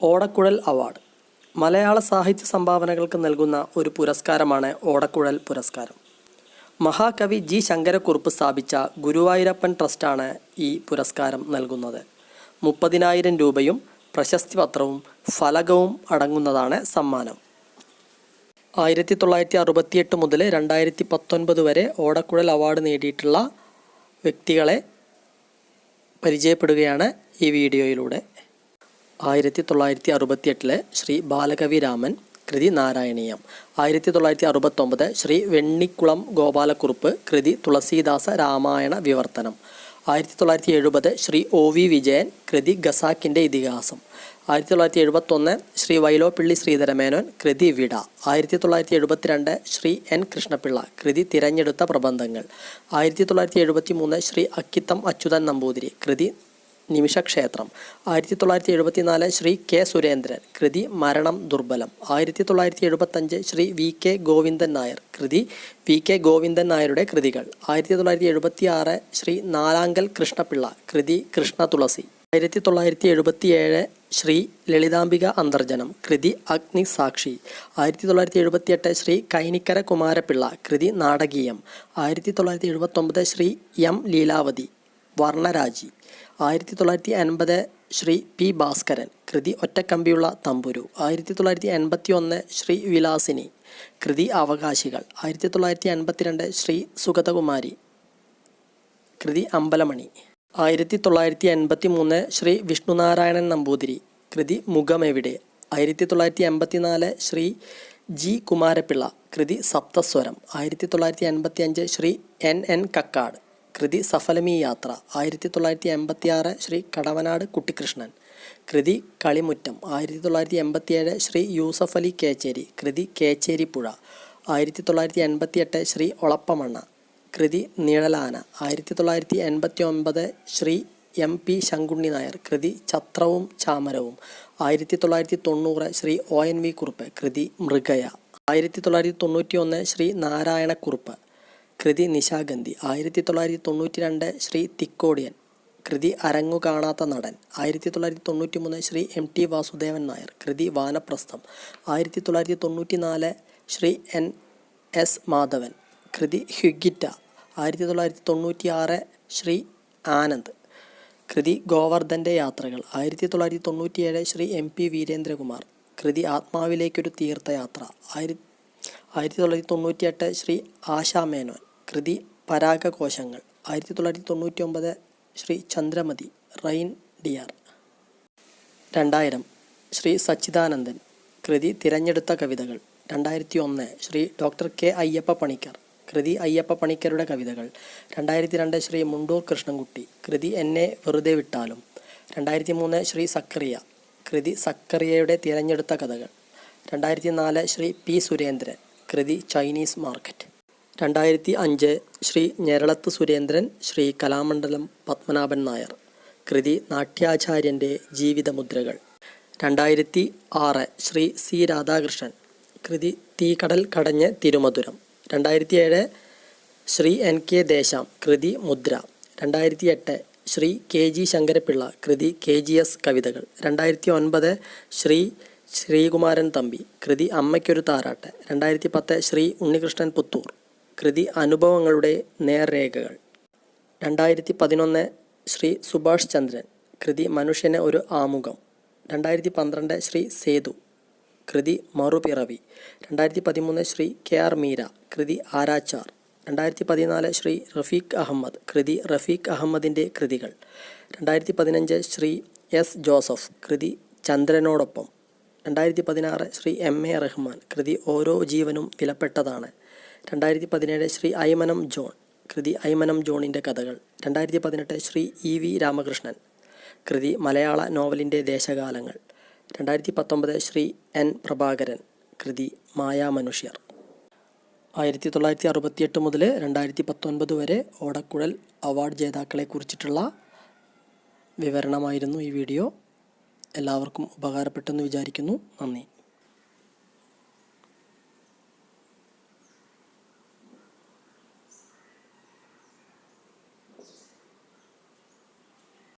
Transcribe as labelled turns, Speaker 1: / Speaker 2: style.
Speaker 1: ഓടക്കുഴൽ award. മലയാള സാഹിത്യ സംഭാവനകൾക്ക് നൽകുന്ന ഒരു പുരസ്കാരമാണ് ഓടക്കുഴൽ പുരസ്കാരം. മഹാകവി ജി ശങ്കരക്കുറുപ്പ് സ്ഥാപിച്ച ഗുരുവായൂരപ്പൻ ട്രസ്റ്റാണ് ഈ പുരസ്കാരം നൽകുന്നത്. മുപ്പതിനായിരം രൂപയും പ്രശസ്തി പത്രവും ഫലകവും അടങ്ങുന്നതാണ് സമ്മാനം. ആയിരത്തി തൊള്ളായിരത്തി അറുപത്തിയെട്ട് മുതൽ രണ്ടായിരത്തി പത്തൊൻപത് വരെ ഓടക്കുഴൽ അവാർഡ് നേടിയിട്ടുള്ള വ്യക്തികളെ പരിചയപ്പെടുകയാണ് ഈ വീഡിയോയിലൂടെ. ആയിരത്തി തൊള്ളായിരത്തി അറുപത്തിയെട്ടിലെ ശ്രീ ബാലകവി രാമൻ കൃതി നാരായണീയം. ആയിരത്തി തൊള്ളായിരത്തി അറുപത്തൊമ്പത് ശ്രീ വെണ്ണിക്കുളം ഗോപാലക്കുറുപ്പ് കൃതി തുളസീദാസ രാമായണ വിവർത്തനം. ആയിരത്തി തൊള്ളായിരത്തി എഴുപത് ശ്രീ ഒ വി വിജയൻ കൃതി ഖസാക്കിന്റെ ഇതിഹാസം. ആയിരത്തി തൊള്ളായിരത്തി എഴുപത്തൊന്ന് ശ്രീ വൈലോപ്പിള്ളി ശ്രീധരമേനോൻ കൃതി വിട. ആയിരത്തി തൊള്ളായിരത്തി എഴുപത്തിരണ്ട് ശ്രീ എൻ കൃഷ്ണപിള്ള കൃതി തിരഞ്ഞെടുത്ത പ്രബന്ധങ്ങൾ. ആയിരത്തി തൊള്ളായിരത്തി എഴുപത്തി മൂന്ന് ശ്രീ അക്കിത്തം അച്യുതൻ നമ്പൂതിരി കൃതി നിമിഷക്ഷേത്രം. ആയിരത്തി തൊള്ളായിരത്തി എഴുപത്തിനാല് ശ്രീ കെ സുരേന്ദ്രൻ കൃതി മരണം ദുർബലം. ആയിരത്തി തൊള്ളായിരത്തി എഴുപത്തഞ്ച് ശ്രീ വി കെ ഗോവിന്ദൻ നായർ കൃതി വി കെ ഗോവിന്ദൻ നായരുടെ കൃതികൾ. ആയിരത്തി തൊള്ളായിരത്തി എഴുപത്തി ആറ് ശ്രീ നാലാങ്കൽ കൃഷ്ണപിള്ള കൃതി കൃഷ്ണ തുളസി. ആയിരത്തി തൊള്ളായിരത്തി എഴുപത്തിയേഴ് ശ്രീ ലളിതാംബിക അന്തർജനം കൃതി അഗ്നി സാക്ഷി. ആയിരത്തി തൊള്ളായിരത്തി എഴുപത്തിയെട്ട് ശ്രീ കൈനിക്കര കുമാരപിള്ള കൃതി നാടകീയം. ആയിരത്തി തൊള്ളായിരത്തി എഴുപത്തൊമ്പത് ശ്രീ എം ലീലാവതി വർണരാജി. ആയിരത്തി തൊള്ളായിരത്തി അൻപത് ശ്രീ പി ഭാസ്കരൻ കൃതി ഒറ്റക്കമ്പിയുള്ള തമ്പുരു. ആയിരത്തി തൊള്ളായിരത്തി എൺപത്തി ഒന്ന് ശ്രീ വിലാസിനി കൃതി അവകാശികൾ. ആയിരത്തി തൊള്ളായിരത്തി എൺപത്തിരണ്ട് ശ്രീ സുഗതകുമാരി കൃതി അമ്പലമണി. ആയിരത്തി തൊള്ളായിരത്തി എൺപത്തി മൂന്ന് ശ്രീ വിഷ്ണുനാരായണൻ നമ്പൂതിരി കൃതി മുഖമെവിടെ. ആയിരത്തി തൊള്ളായിരത്തി എൺപത്തിനാല് ശ്രീ ജി കുമാരപിള്ള കൃതി സപ്തസ്വരം. ആയിരത്തി തൊള്ളായിരത്തി എൺപത്തി അഞ്ച് ശ്രീ എൻ എൻ കക്കാട്. കൃതി സഫലമീ യാത്ര. ആയിരത്തി തൊള്ളായിരത്തി എൺപത്തി ആറ് ശ്രീ കടവനാട് കുട്ടിക്കൃഷ്ണൻ കൃതി കളിമുറ്റം. ആയിരത്തി തൊള്ളായിരത്തി എൺപത്തി ഏഴ് ശ്രീ യൂസഫ് അലി കേച്ചേരി. കൃതി കേച്ചേരിപ്പുഴ. ആയിരത്തി തൊള്ളായിരത്തി എൺപത്തി എട്ട് ശ്രീ ഒളപ്പമണ്ണ. കൃതി നിഴലാന. ആയിരത്തി തൊള്ളായിരത്തി എൺപത്തി ഒൻപത് ശ്രീ എം പി ശങ്കുണ്ണി നായർ. കൃതി ചത്രവും ചാമരവും. ആയിരത്തി തൊള്ളായിരത്തി തൊണ്ണൂറ് Shri O N V Kurup. കൃതി മൃഗയ. ആയിരത്തി തൊള്ളായിരത്തി തൊണ്ണൂറ്റി ഒന്ന് ശ്രീ നാരായണക്കുറുപ്പ്. കൃതി നിശാഗന്ധി. ആയിരത്തി തൊള്ളായിരത്തി തൊണ്ണൂറ്റി രണ്ട് ശ്രീ തിക്കോടിയൻ. കൃതി അരങ്ങു കാണാത്ത നടൻ. ആയിരത്തി തൊള്ളായിരത്തി തൊണ്ണൂറ്റി മൂന്ന് ശ്രീ എം ടി വാസുദേവൻ നായർ. കൃതി വാനപ്രസ്ഥം. ആയിരത്തി തൊള്ളായിരത്തി തൊണ്ണൂറ്റി നാല് ശ്രീ എൻ എസ് മാധവൻ. കൃതി ഹ്യുഗിറ്റ. ആയിരത്തി തൊള്ളായിരത്തി തൊണ്ണൂറ്റി ആറ് ശ്രീ ആനന്ദ്. കൃതി ഗോവർദ്ധന്റെ യാത്രകൾ. ആയിരത്തി തൊള്ളായിരത്തി തൊണ്ണൂറ്റിയേഴ് ശ്രീ എം പി വീരേന്ദ്രകുമാർ. കൃതി ആത്മാവിലേക്കൊരു തീർത്ഥയാത്ര. ആയിരത്തി ആയിരത്തി തൊള്ളായിരത്തി തൊണ്ണൂറ്റിയെട്ട് ശ്രീ ആശാ മേനോൻ കൃതി പരാഗകോശങ്ങൾ. ആയിരത്തി തൊള്ളായിരത്തി തൊണ്ണൂറ്റി ഒമ്പത് ശ്രീ ചന്ദ്രമതി റൈൻ ഡിയാർ. രണ്ടായിരം ശ്രീ സച്ചിദാനന്ദൻ കൃതി തിരഞ്ഞെടുത്ത കവിതകൾ. രണ്ടായിരത്തി ഒന്ന് ശ്രീ ഡോക്ടർ കെ അയ്യപ്പ പണിക്കർ കൃതി അയ്യപ്പ പണിക്കരുടെ കവിതകൾ. രണ്ടായിരത്തി രണ്ട് ശ്രീ മുണ്ടൂർ കൃഷ്ണൻകുട്ടി കൃതി എന്നെ വെറുതെ വിട്ടാലും. രണ്ടായിരത്തി മൂന്ന് ശ്രീ സക്കറിയ കൃതി സക്കറിയയുടെ തിരഞ്ഞെടുത്ത കഥകൾ. രണ്ടായിരത്തി നാല് ശ്രീ പി സുരേന്ദ്രൻ കൃതി ചൈനീസ് മാർക്കറ്റ്. രണ്ടായിരത്തി അഞ്ച് ശ്രീ ഞെരളത്ത് സുരേന്ദ്രൻ ശ്രീ കലാമണ്ഡലം പത്മനാഭൻ നായർ. കൃതി നാട്യാചാര്യന്റെ ജീവിതമുദ്രകൾ. രണ്ടായിരത്തി ആറ് ശ്രീ സി രാധാകൃഷ്ണൻ. കൃതി തീകടൽ കടഞ്ഞ് തിരുമധുരം. രണ്ടായിരത്തി ഏഴ് ശ്രീ എൻ കെ ദേശാം കൃതി മുദ്ര. രണ്ടായിരത്തി എട്ട് ശ്രീ കെ ജി ശങ്കരപിള്ള കൃതി കെ ജി എസ് കവിതകൾ. രണ്ടായിരത്തി ഒൻപത് ശ്രീ ശ്രീകുമാരൻ തമ്പി കൃതി അമ്മയ്ക്കൊരു താരാട്ട്. രണ്ടായിരത്തി പത്ത് ശ്രീ ഉണ്ണികൃഷ്ണൻ പുത്തൂർ. കൃതി അനുഭവങ്ങളുടെ നേർരേഖകൾ. രണ്ടായിരത്തി പതിനൊന്ന് ശ്രീ സുഭാഷ് ചന്ദ്രൻ കൃതി മനുഷ്യന് ഒരു ആമുഖം. രണ്ടായിരത്തി പന്ത്രണ്ട് ശ്രീ സേതു കൃതി മറുപിറവി. രണ്ടായിരത്തി പതിമൂന്ന് ശ്രീ കെ ആർ മീര കൃതി ആരാച്ചാർ. രണ്ടായിരത്തി പതിനാല് ശ്രീ റഫീഖ് അഹമ്മദ് കൃതി റഫീഖ് അഹമ്മദിന്റെ കൃതികൾ. രണ്ടായിരത്തി പതിനഞ്ച് ശ്രീ എസ് ജോസഫ് കൃതി ചന്ദ്രനോടൊപ്പം. രണ്ടായിരത്തി പതിനാറ് ശ്രീ എം എ റഹ്മാൻ കൃതി ഓരോ ജീവനും വിലപ്പെട്ടതാണ്. രണ്ടായിരത്തി പതിനേഴ് ശ്രീ അയമനം ജോൺ കൃതി അയമനം ജോണിന്റെ കഥകൾ. രണ്ടായിരത്തി പതിനെട്ട് ശ്രീ ഇ വി രാമകൃഷ്ണൻ കൃതി മലയാള നോവലിന്റെ ദേശകാലങ്ങൾ. രണ്ടായിരത്തി പത്തൊമ്പത് ശ്രീ എൻ പ്രഭാകരൻ കൃതി മായാമനുഷ്യർ ആയിരത്തി തൊള്ളായിരത്തി അറുപത്തിയെട്ട് മുതൽ രണ്ടായിരത്തി പത്തൊൻപത് വരെ ഓടക്കുഴൽ അവാർഡ് ജേതാക്കളെ കുറിച്ചിട്ടുള്ള വിവരണമായിരുന്നു ഈ വീഡിയോ. എല്ലാവർക്കും ഉപകാരപ്പെട്ടെന്ന് വിചാരിക്കുന്നു. നന്ദി.